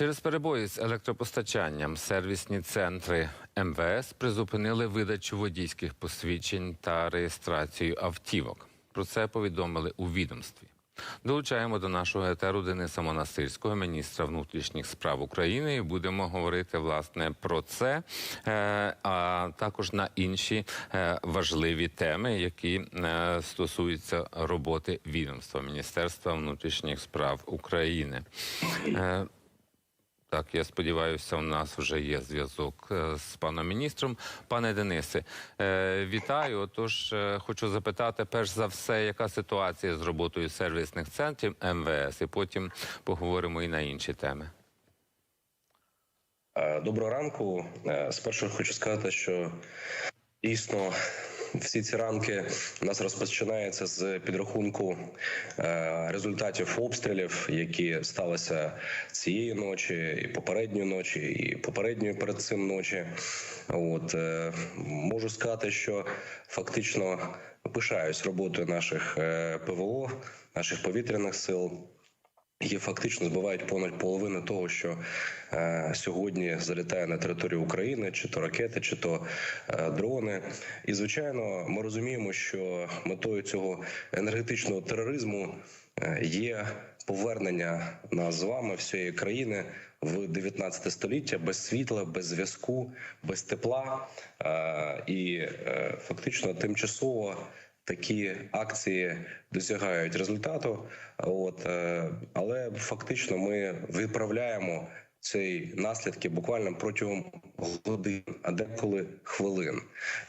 Через перебої з електропостачанням сервісні центри МВС призупинили видачу водійських посвідчень та реєстрацію автівок. Про це повідомили у відомстві. Долучаємо до нашого етеру Дениса Монастирського, міністра внутрішніх справ України, і будемо говорити власне про це, е, а також на інші е, важливі теми, які е, стосуються роботи відомства Міністерства внутрішніх справ України. Так, я сподіваюся, у нас вже є зв'язок е, з паном міністром. Пане Денисе, е, вітаю. Отож, е, хочу запитати, перш за все, яка ситуація з роботою сервісних центрів МВС, і потім поговоримо і на інші теми. Доброго ранку. Спершу хочу сказати, що дійсно всі ці ранки у нас розпочинається з підрахунку е, результатів обстрілів, які сталися цієї ночі, і попередньої ночі, і попередньої перед цим ночі. От е, можу сказати, що фактично пишаюсь роботою наших е, ПВО, наших повітряних сил. Які фактично збивають понад половину того, що е, сьогодні залітає на територію України, чи то ракети, чи то е, дрони. І звичайно, ми розуміємо, що метою цього енергетичного тероризму е, є повернення нас з вами всієї країни в 19 століття без світла, без зв'язку, без тепла е, і е, фактично тимчасово такі акції досягають результату. От е, але фактично ми виправляємо ці наслідки буквально протягом годин, а деколи хвилин.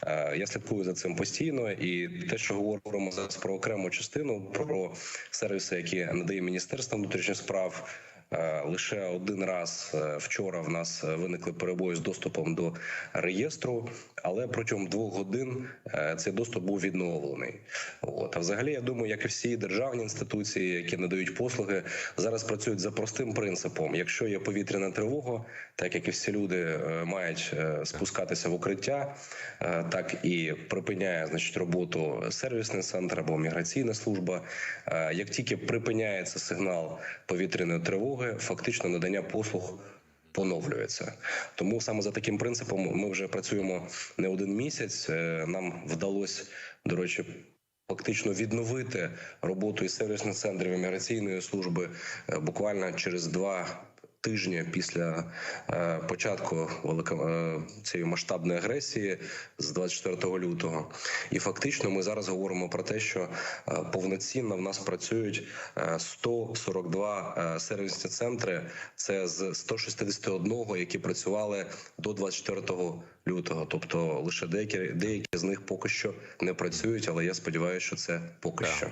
Е, Я слідкую за цим постійно, і те, що говоримо зараз про окрему частину, про сервіси, які надає Міністерство внутрішніх справ. Е, Лише один раз е, вчора в нас е, виникли перебої з доступом до реєстру, але протягом двох годин цей доступ був відновлений. От а взагалі, я думаю, як і всі державні інституції, які надають послуги, зараз працюють за простим принципом: якщо є повітряна тривога, так як і всі люди е, мають е, спускатися в укриття, е, так і припиняє значить роботу сервісний центр або міграційна служба. Як тільки припиняється сигнал повітряної тривоги, фактично надання послуг. Поновлюється, тому саме за таким принципом ми вже працюємо не один місяць. Нам вдалося до речі. Фактично відновити роботу і сервісних центрів імміграційної служби буквально через два тижні після е, початку велика е, цієї масштабної агресії з 24 лютого. І фактично ми зараз говоримо про те, що е, повноцінно в нас працюють е, 142 е, сервісні центри. Це з 161, які працювали до 24 лютого. Тобто лише деякі деякі з них поки що не працюють, але я сподіваюся, що це поки що.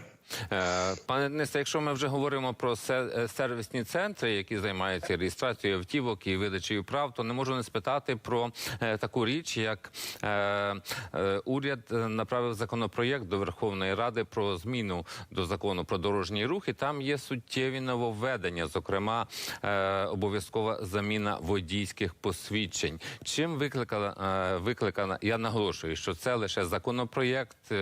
Е, Пане Денисе, якщо ми вже говоримо про е, сервісні центри, які займаються реєстрацією автівок і видачею прав, то не можу не спитати про е, таку річ, як уряд направив законопроєкт до Верховної Ради про зміну до закону про дорожній рух, і там є суттєві нововведення, зокрема обов'язкова заміна водійських посвідчень. Чим викликала викликана? Я наголошую, що це лише законопроєкт,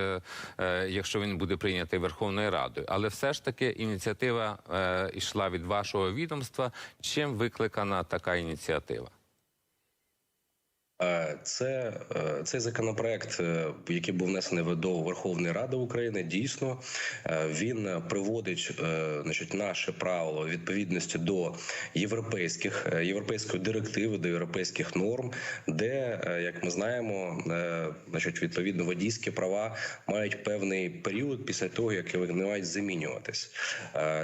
якщо він буде прийнятий Верховною Радою, але все ж таки ініціатива е, йшла від вашого відомства. Чим викликана така ініціатива? Е, Це е, цей законопроект, е, який був внесений до Верховної Ради України, дійсно він приводить значить, наше правило відповідності до європейських європейської директиви, до європейських норм, де, як ми знаємо, значить, відповідно водійські права мають певний період після того, як вони мають замінюватись.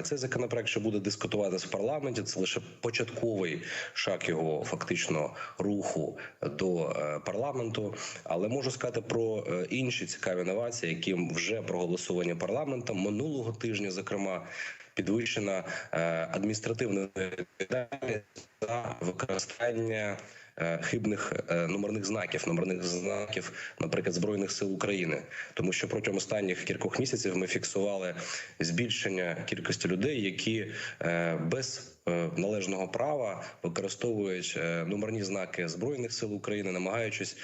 Цей законопроект ще буде дискутуватися в парламенті. Це лише початковий шаг його фактично руху до е, парламенту. Але можу сказати про е, інші цікаві новації, які вже проголосовані парламентом минулого тижня, зокрема. Підвищена е, адміністративна відповідальність за використання хибних номерних знаків, номерних знаків, наприклад, збройних сил України, тому що протягом останніх кількох місяців ми фіксували збільшення кількості людей, які без належного права, використовують е, номерні знаки збройних сил України, намагаючись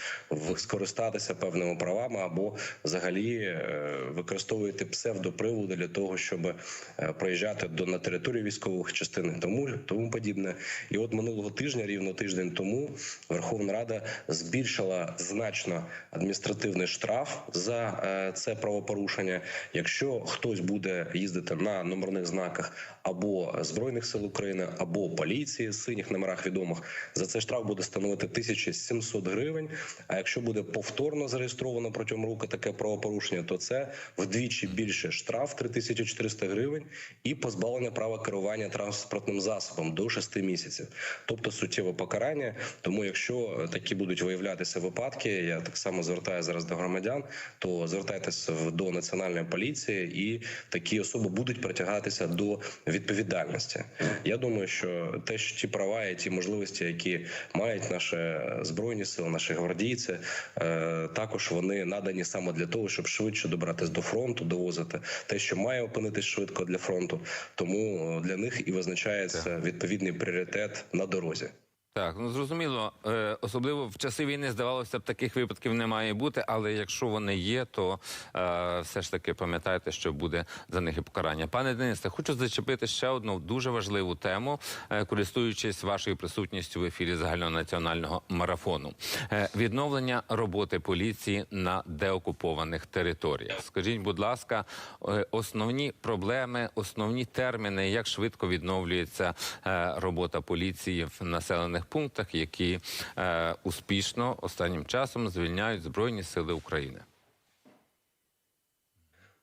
скористатися певними правами або взагалі е, використовують псевдоприводи для того, щоб е, проїжджати до на територію військових частин тому тому подібне. І от минулого тижня, рівно тиждень тому, Верховна Рада збільшила значно адміністративний штраф за е, це правопорушення. Якщо хтось буде їздити на номерних знаках або збройних сил України, або поліції синіх номерах відомих, за це штраф буде становити 1700 гривень. А якщо буде повторно зареєстровано протягом року таке правопорушення, то це вдвічі більше штраф 3400 гривень і позбавлення права керування транспортним засобом до 6 місяців, тобто суттєве покарання. Тому, якщо такі будуть виявлятися випадки, я так само звертаю зараз до громадян, то звертайтеся до національної поліції, і такі особи будуть притягатися до відповідальності. Я думаю, що те, що ті права і ті можливості, які мають наші збройні сили, наші гвардійці, е, також вони надані саме для того, щоб швидше добратися до фронту, довозити те, що має опинитись швидко для фронту. Тому е, для них і визначається відповідний пріоритет на дорозі. Так, ну зрозуміло, е, особливо в часи війни здавалося б, таких випадків не має бути, але якщо вони є, то е, все ж таки пам'ятайте, що буде за них і покарання. Пане Денисе, хочу зачепити ще одну дуже важливу тему, е, користуючись вашою присутністю в ефірі загальнонаціонального марафону. Е, відновлення роботи поліції на деокупованих територіях. Скажіть, будь ласка, е, основні проблеми, основні терміни, як швидко відновлюється е, робота поліції в населених пунктах, які е, успішно останнім часом звільняють Збройні Сили України.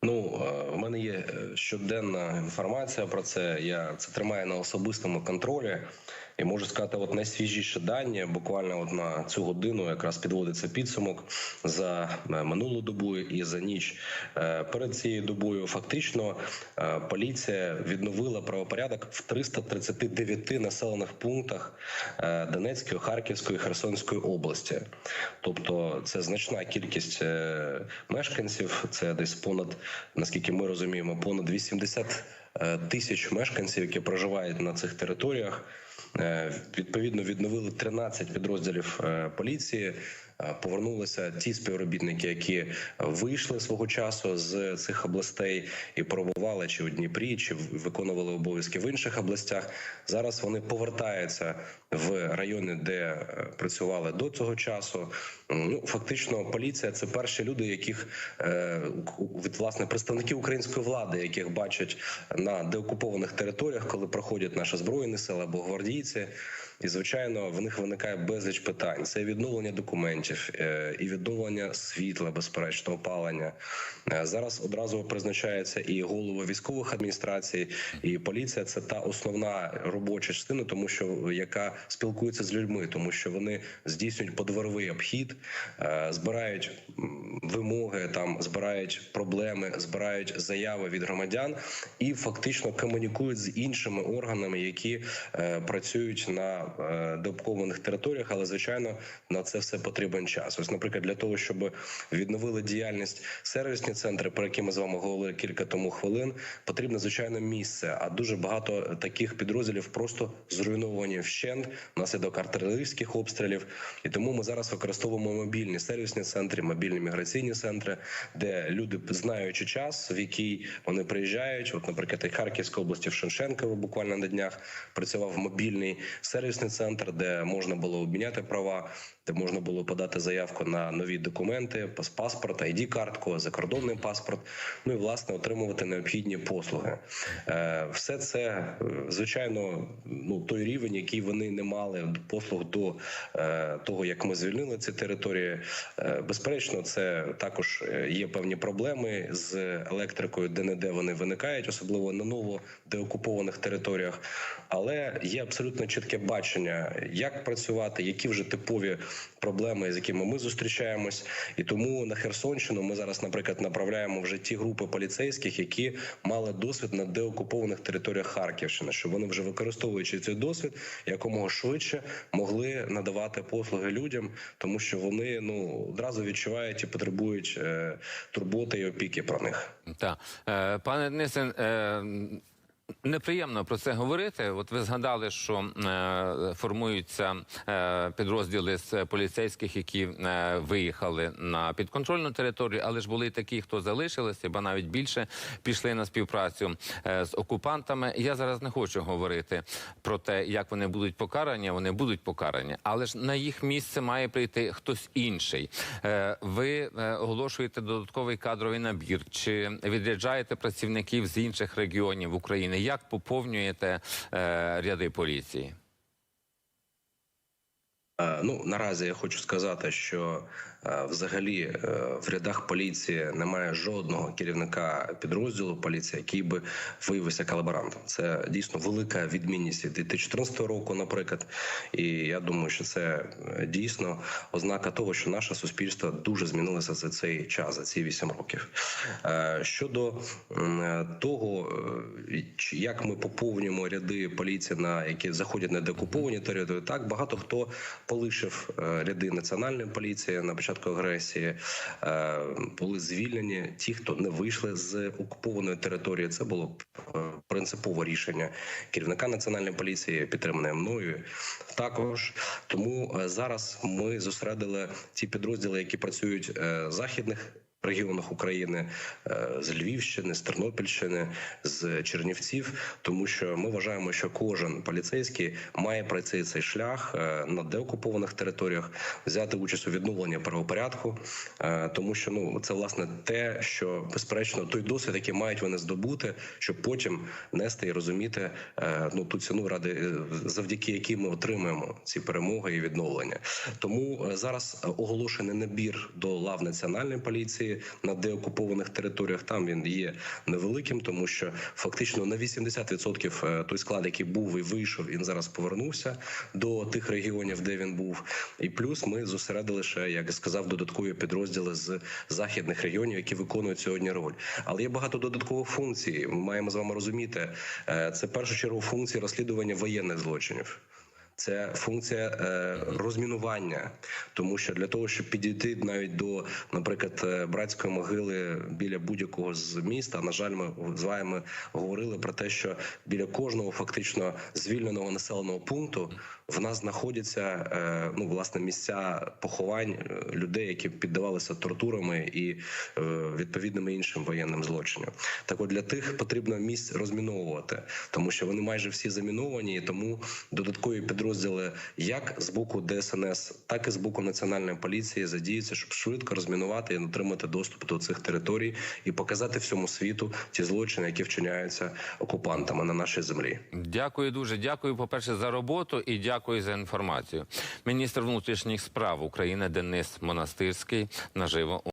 Ну, е, в мене є е, щоденна інформація про це. Я це тримаю на особистому контролі. І можу сказати, от найсвіжіші дані, буквально от на цю годину якраз підводиться підсумок за е, минулу добу і за ніч Е, перед цією добою. Фактично, е, поліція відновила правопорядок в 339 населених пунктах Донецької, Харківської, Херсонської області. Тобто, це значна кількість мешканців. Це десь понад наскільки ми розуміємо, понад 80 е, тисяч мешканців, які проживають на цих територіях. Е, Відповідно, відновили 13 підрозділів е, поліції. Е, Повернулися ті співробітники, які вийшли свого часу з цих областей і перебували чи у Дніпрі, чи виконували обов'язки в інших областях. Зараз вони повертаються в райони, де е, працювали до цього часу. Ну фактично, поліція це перші люди, яких е, від власне представників української влади, яких бачать на деокупованих територіях, коли проходять наші збройні сили або гвардійці. І звичайно, в них виникає безліч питань: це відновлення документів е, і відновлення світла, безперечно, опалення. Е, Зараз одразу призначається і голови військових адміністрацій, і поліція це та основна робоча частина, тому що яка спілкується з людьми, тому що вони здійснюють подворовий обхід, е, збирають вимоги, там збирають проблеми, збирають заяви від громадян і фактично комунікують з іншими органами, які працюють на деокупованих територіях. Але звичайно на це все потрібен час. Ось, наприклад, для того, щоб відновили діяльність сервісні центри, про які ми з вами говорили кілька тому хвилин, потрібно звичайно місце. А дуже багато таких підрозділів просто зруйновані вщент внаслідок артилерійських обстрілів. І тому ми зараз використовуємо мобільні сервісні центри, мобільні міграційні центри, де люди, знаючи час, в який вони приїжджають. От, наприклад, і Харківська області в Шевченково буквально на днях працював мобільний сервісний центр, де можна було обміняти права, де можна було подати заявку на нові документи, пас- паспорт, id картку закордонний паспорт. Ну і власне отримувати необхідні послуги. Е, Все це е, звичайно, ну той рівень, який вони не мали послуг до е, того, як ми звільнили ці території. Безперечно, це також є певні проблеми з електрикою, де не де вони виникають, особливо на ново деокупованих територіях. Але є абсолютно чітке бачення, як працювати, які вже типові проблеми, з якими ми зустрічаємось. І тому на Херсонщину ми зараз, наприклад, направляємо вже ті групи поліцейських, які мали досвід на деокупованих територіях Харківщини, щоб вони вже використовуючи цей досвід, якомога швидше могли надавати послуги людям, тому що вони ну одразу відчувають і потребують е, турботи і опіки про них. Так, е, пане Денисе, е, Неприємно про це говорити. От ви згадали, що е, формуються е, підрозділи з поліцейських, які е, виїхали на підконтрольну територію, але ж були такі, хто залишилися, бо навіть більше пішли на співпрацю е, з окупантами. Я зараз не хочу говорити про те, як вони будуть покарані. Вони будуть покарані, але ж на їх місце має прийти хтось інший. Е, ви е, оголошуєте додатковий кадровий набір, чи відряджаєте працівників з інших регіонів України? Як поповнюєте е, ряди поліції? Е, Ну наразі я хочу сказати, що взагалі е, в рядах поліції немає жодного керівника підрозділу поліції, який би виявився колаборантом. Це дійсно велика відмінність від 2014 року, наприклад. І я думаю, що це е, дійсно ознака того, що наше суспільство дуже змінилося за цей час, за ці 8 років. Е, Щодо е, того, е, як ми поповнюємо ряди поліції, на які заходять на деокуповані території, так багато хто полишив е, ряди національної поліції на початку агресії, е, були звільнені. Ті, хто не вийшли з окупованої території, це було е, принципове рішення керівника національної поліції, підтримане мною. Також тому е, зараз ми зосередили ті підрозділи, які працюють в західних. Регіонах України е, з Львівщини, з Тернопільщини, з Чернівців, тому що ми вважаємо, що кожен поліцейський має пройти цей шлях е, на деокупованих територіях, взяти участь у відновленні правопорядку, е, тому що ну це власне те, що безперечно той досвід, який мають вони здобути, щоб потім нести і розуміти ну ту ціну ради завдяки якій ми отримуємо ці перемоги і відновлення. Тому зараз оголошений набір до лав національної поліції на деокупованих територіях. Там він є невеликим, тому що фактично на 80% е, той склад, який був і вийшов, він зараз повернувся до тих регіонів, де він був. І плюс ми зосередили ще, як сказав, додаткові підрозділи з західних регіонів, які виконують сьогодні роль. Але є багато додаткових функцій. Ми маємо з вами розуміти. е, Це першу чергу функції розслідування воєнних злочинів. Це функція е, розмінування, тому що для того, щоб підійти навіть до, наприклад, е, братської могили біля будь-якого з міста, на жаль, ми з вами говорили про те, що біля кожного фактично звільненого населеного пункту в нас знаходяться е, ну власне місця поховань е, людей, які піддавалися тортурами і е, відповідними іншим воєнним злочинам. Так от для тих потрібно місць розміновувати, тому що вони майже всі заміновані, і тому додаткові підрозділи як з боку ДСНС, так і з боку національної поліції задіються, щоб швидко розмінувати і отримати доступ до цих територій і показати всьому світу ті злочини, які вчиняються окупантами на нашій землі. Дякую дуже. Дякую, по-перше, за роботу і дякую за інформацію. Міністр внутрішніх справ України Денис Монастирський наживо.